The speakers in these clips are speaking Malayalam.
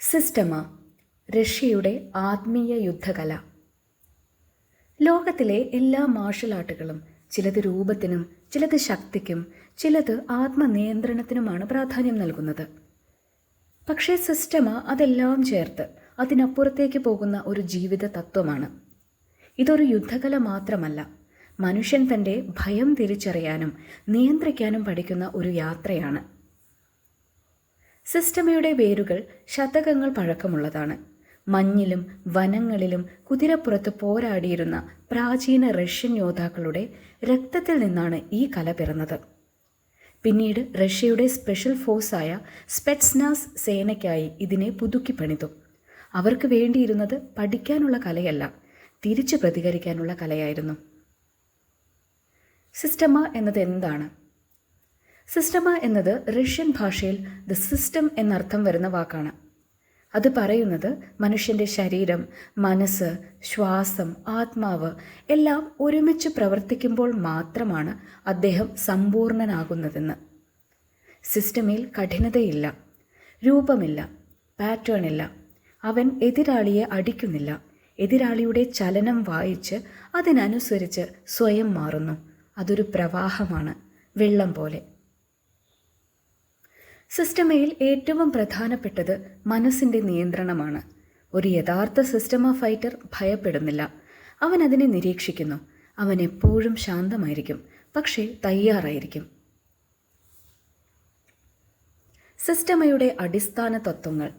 സിസ്റ്റമ റഷ്യയുടെ ആത്മീയ യുദ്ധകല. ലോകത്തിലെ എല്ലാ മാർഷൽ ആർട്ടുകളും ചിലത് രൂപത്തിനും ചിലത് ശക്തിക്കും ചിലത് ആത്മനിയന്ത്രണത്തിനുമാണ് പ്രാധാന്യം നൽകുന്നത്. പക്ഷേ സിസ്റ്റമ അതെല്ലാം ചേർത്ത് അതിനപ്പുറത്തേക്ക് പോകുന്ന ഒരു ജീവിത തത്വമാണ്. ഇതൊരു യുദ്ധകല മാത്രമല്ല മനുഷ്യൻ തന്റെ ഭയം തിരിച്ചറിയാനും നിയന്ത്രിക്കാനും പഠിക്കുന്ന ഒരു യാത്രയാണ്. സിസ്റ്റമയുടെ വേരുകൾ ശതകങ്ങൾ പഴക്കമുള്ളതാണ്. മഞ്ഞിലും വനങ്ങളിലും കുതിരപ്പുറത്ത് പോരാടിയിരുന്ന പ്രാചീന റഷ്യൻ യോദ്ധാക്കളുടെ രക്തത്തിൽ നിന്നാണ് ഈ കല പിറന്നത്. പിന്നീട് റഷ്യയുടെ സ്പെഷ്യൽ ഫോഴ്സായ സ്പെറ്റ്സ്നാസ് സേനയ്ക്കായി ഇതിനെ പുതുക്കി പണിതു. അവർക്ക് വേണ്ടിയിരുന്നത് പഠിക്കാനുള്ള കലയല്ല തിരിച്ചു പ്രതികരിക്കാനുള്ള കലയായിരുന്നു. സിസ്റ്റമ എന്നത് എന്താണ്? സിസ്റ്റമ എന്നത് റഷ്യൻ ഭാഷയിൽ ദ സിസ്റ്റം എന്നർത്ഥം വരുന്ന വാക്കാണ്. അത് പറയുന്നത് മനുഷ്യന്റെ ശരീരം മനസ്സ് ശ്വാസം ആത്മാവ് എല്ലാം ഒരുമിച്ച് പ്രവർത്തിക്കുമ്പോൾ മാത്രമാണ് അദ്ദേഹം സമ്പൂർണനാകുന്നതെന്ന്. സിസ്റ്റമിൽ കഠിനതയില്ല രൂപമില്ല പാറ്റേൺ ഇല്ല അവൻ എതിരാളിയെ അടിക്കുന്നില്ല. എതിരാളിയുടെ ചലനം വായിച്ച് അതിനനുസരിച്ച് സ്വയം മാറുന്നു. അതൊരു പ്രവാഹമാണ് വെള്ളം പോലെ. സിസ്റ്റമയിൽ ഏറ്റവും പ്രധാനപ്പെട്ടത് മനസ്സിന്റെ നിയന്ത്രണമാണ്. ഒരു യഥാർത്ഥ സിസ്റ്റമ ഫൈറ്റർ ഭയപ്പെടുന്നില്ല. അവൻ അതിനെ നിരീക്ഷിക്കുന്നു. അവൻ എപ്പോഴും ശാന്തമായിരിക്കും. പക്ഷേ തയ്യാറായിരിക്കും. സിസ്റ്റമയുടെ അടിസ്ഥാന തത്വങ്ങൾ.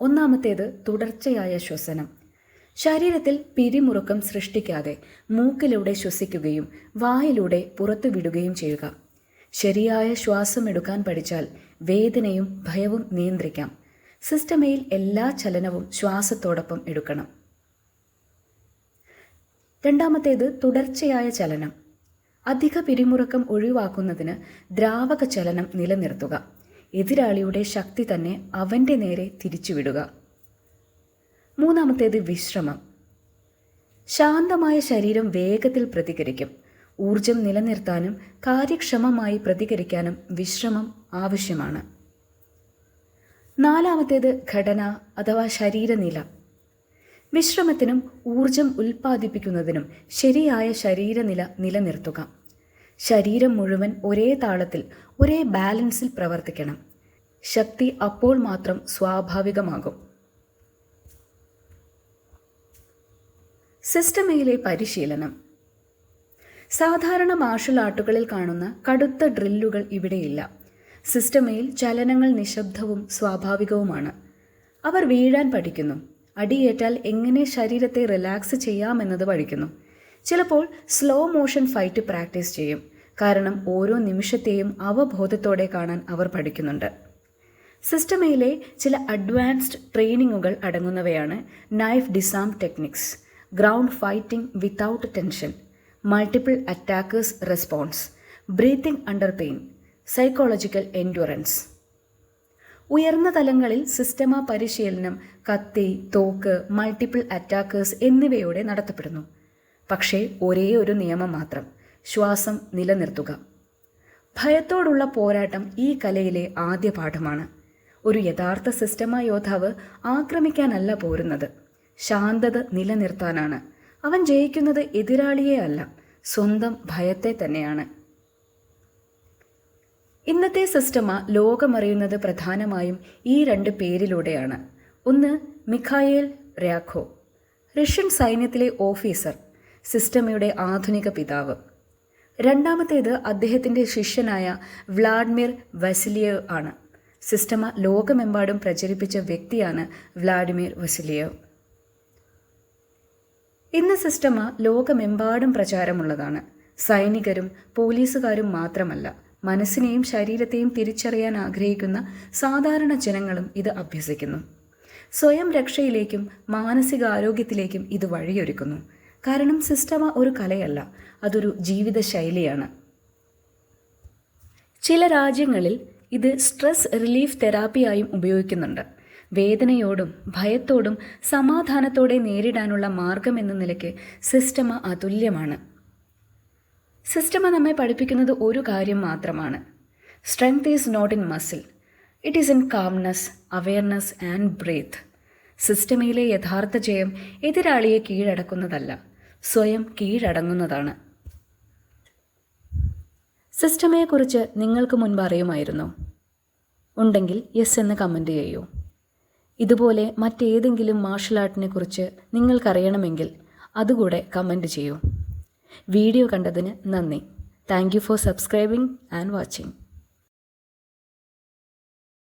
ഒന്നാമത്തേത് തുടർച്ചയായ ശ്വസനം. ശരീരത്തിൽ പിരിമുറുക്കം സൃഷ്ടിക്കാതെ മൂക്കിലൂടെ ശ്വസിക്കുകയും വായിലൂടെ പുറത്തുവിടുകയും ചെയ്യുക. ശരിയായ ശ്വാസം എടുക്കാൻ പഠിച്ചാൽ വേദനയും ഭയവും നിയന്ത്രിക്കാം. സിസ്റ്റമയിൽ എല്ലാ ചലനവും ശ്വാസത്തോടൊപ്പം എടുക്കണം. രണ്ടാമത്തേത് തുടർച്ചയായ ചലനം. അധിക പിരിമുറുക്കം ഒഴിവാക്കുന്നതിന് ദ്രാവക ചലനം നിലനിർത്തുക. എതിരാളിയുടെ ശക്തി തന്നെ അവന്റെ നേരെ തിരിച്ചുവിടുക. മൂന്നാമത്തേത് വിശ്രമം. ശാന്തമായ ശരീരം വേഗത്തിൽ പ്രതികരിക്കും. ഊർജം നിലനിർത്താനും കാര്യക്ഷമമായി പ്രതികരിക്കാനും വിശ്രമം ആവശ്യമാണ്. നാലാമത്തേത് ഘടന അഥവാ ശരീരനില. വിശ്രമത്തിനും ഊർജം ഉൽപ്പാദിപ്പിക്കുന്നതിനും ശരിയായ ശരീരനില നിലനിർത്തുക. ശരീരം മുഴുവൻ ഒരേ താളത്തിൽ ഒരേ ബാലൻസിൽ പ്രവർത്തിക്കണം. ശക്തി അപ്പോൾ മാത്രം സ്വാഭാവികമാകും. സിസ്റ്റമയിലെ പരിശീലനം. സാധാരണ മാർഷൽ ആർട്ടുകളിൽ കാണുന്ന കടുത്ത ഡ്രില്ലുകൾ ഇവിടെയില്ല. സിസ്റ്റമയിൽ ചലനങ്ങൾ നിശബ്ദവും സ്വാഭാവികവുമാണ്. അവർ വീഴാൻ പഠിക്കുന്നു. അടിയേറ്റാൽ എങ്ങനെ ശരീരത്തെ റിലാക്സ് ചെയ്യാമെന്നത് പഠിക്കുന്നു. ചിലപ്പോൾ സ്ലോ മോഷൻ ഫൈറ്റ് പ്രാക്ടീസ് ചെയ്യും. കാരണം ഓരോ നിമിഷത്തെയും അവബോധത്തോടെ കാണാൻ അവർ പഠിക്കുന്നുണ്ട്. സിസ്റ്റമയിലെ ചില അഡ്വാൻസ്ഡ് ട്രെയിനിങ്ങുകൾ അടങ്ങുന്നവയാണ് knife disarm techniques ground fighting without tension multiple attackers response breathing under pain psychological endurance ഉയർന്ന തലങ്ങളിൽ സിസ്റ്റമ പരിശീലനം കത്തി തോക്ക് മൾട്ടിപ്പിൾ അറ്റാക്കേഴ്സ് എന്നിവയോടെ നടത്തപ്പെടുന്നു. പക്ഷേ ഒരേ ഒരു നിയമം മാത്രം ശ്വാസം നിലനിർത്തുക. ഭയത്തോടുള്ള പോരാട്ടം ഈ കലയിലെ ആദ്യ പാഠമാണ്. ഒരു യഥാർത്ഥ സിസ്റ്റമ യോദ്ധാവ് ആക്രമിക്കാനല്ല പോരുന്നത്. ശാന്തത നിലനിർത്താനാണ്. അവൻ ജയിക്കുന്നത് എതിരാളിയെ അല്ല സ്വന്തം ഭയത്തെ തന്നെയാണ്. ഇന്നത്തെ സിസ്റ്റമ ലോകമറിയുന്നത് പ്രധാനമായും ഈ രണ്ട് പേരിലൂടെയാണ്. ഒന്ന് മിഖായേൽ രാഖോ റഷ്യൻ സൈന്യത്തിലെ ഓഫീസർ സിസ്റ്റമയുടെ ആധുനിക പിതാവ്. രണ്ടാമത്തേത് അദ്ദേഹത്തിന്റെ ശിഷ്യനായ വ്ളാഡിമിർ വസിലിയോ ആണ്. സിസ്റ്റമ ലോകമെമ്പാടും പ്രചരിപ്പിച്ച വ്യക്തിയാണ് വ്ളാഡിമിർ വസിലിയേവ്. ഇന്ന് സിസ്റ്റമ ലോകമെമ്പാടും പ്രചാരമുള്ളതാണ്. സൈനികരും പോലീസുകാരും മാത്രമല്ല മനസ്സിനെയും ശരീരത്തെയും തിരിച്ചറിയാൻ ആഗ്രഹിക്കുന്ന സാധാരണ ജനങ്ങളും ഇത് അഭ്യസിക്കുന്നു. സ്വയം രക്ഷയിലേക്കും മാനസികാരോഗ്യത്തിലേക്കും ഇത് വഴിയൊരുക്കുന്നു. കാരണം സിസ്റ്റമ ഒരു കലയല്ല അതൊരു ജീവിതശൈലിയാണ്. ചില രാജ്യങ്ങളിൽ ഇത് സ്ട്രെസ് റിലീഫ് തെറാപ്പിയായും ഉപയോഗിക്കുന്നുണ്ട്. വേദനയോടും ഭയത്തോടും സമാധാനത്തോടെ നേരിടാനുള്ള മാർഗം എന്ന നിലയ്ക്ക് സിസ്റ്റമ അതുല്യമാണ്. സിസ്റ്റമ നമ്മെ പഠിപ്പിക്കുന്നത് ഒരു കാര്യം മാത്രമാണ്. Strength is not in muscle it is in calmness awareness and breath സിസ്റ്റമയിലെ യഥാർത്ഥ ജയം എതിരാളിയെ കീഴടക്കുന്നതല്ല സ്വയം കീഴടങ്ങുന്നതാണ്. സിസ്റ്റമയെക്കുറിച്ച് നിങ്ങൾക്ക് മുൻപ് അറിയുമായിരുന്നോ? ഉണ്ടെങ്കിൽ യെസ് എന്ന് കമന്റ് ചെയ്യൂ. ഇതുപോലെ മറ്റേതെങ്കിലും മാർഷൽ ആർട്ടിനെ കുറിച്ച് നിങ്ങൾക്കറിയണമെങ്കിൽ അതുകൂടെ കമന്റ് ചെയ്യൂ. വീഡിയോ കണ്ടതിന് നന്ദി. Thank you for subscribing and watching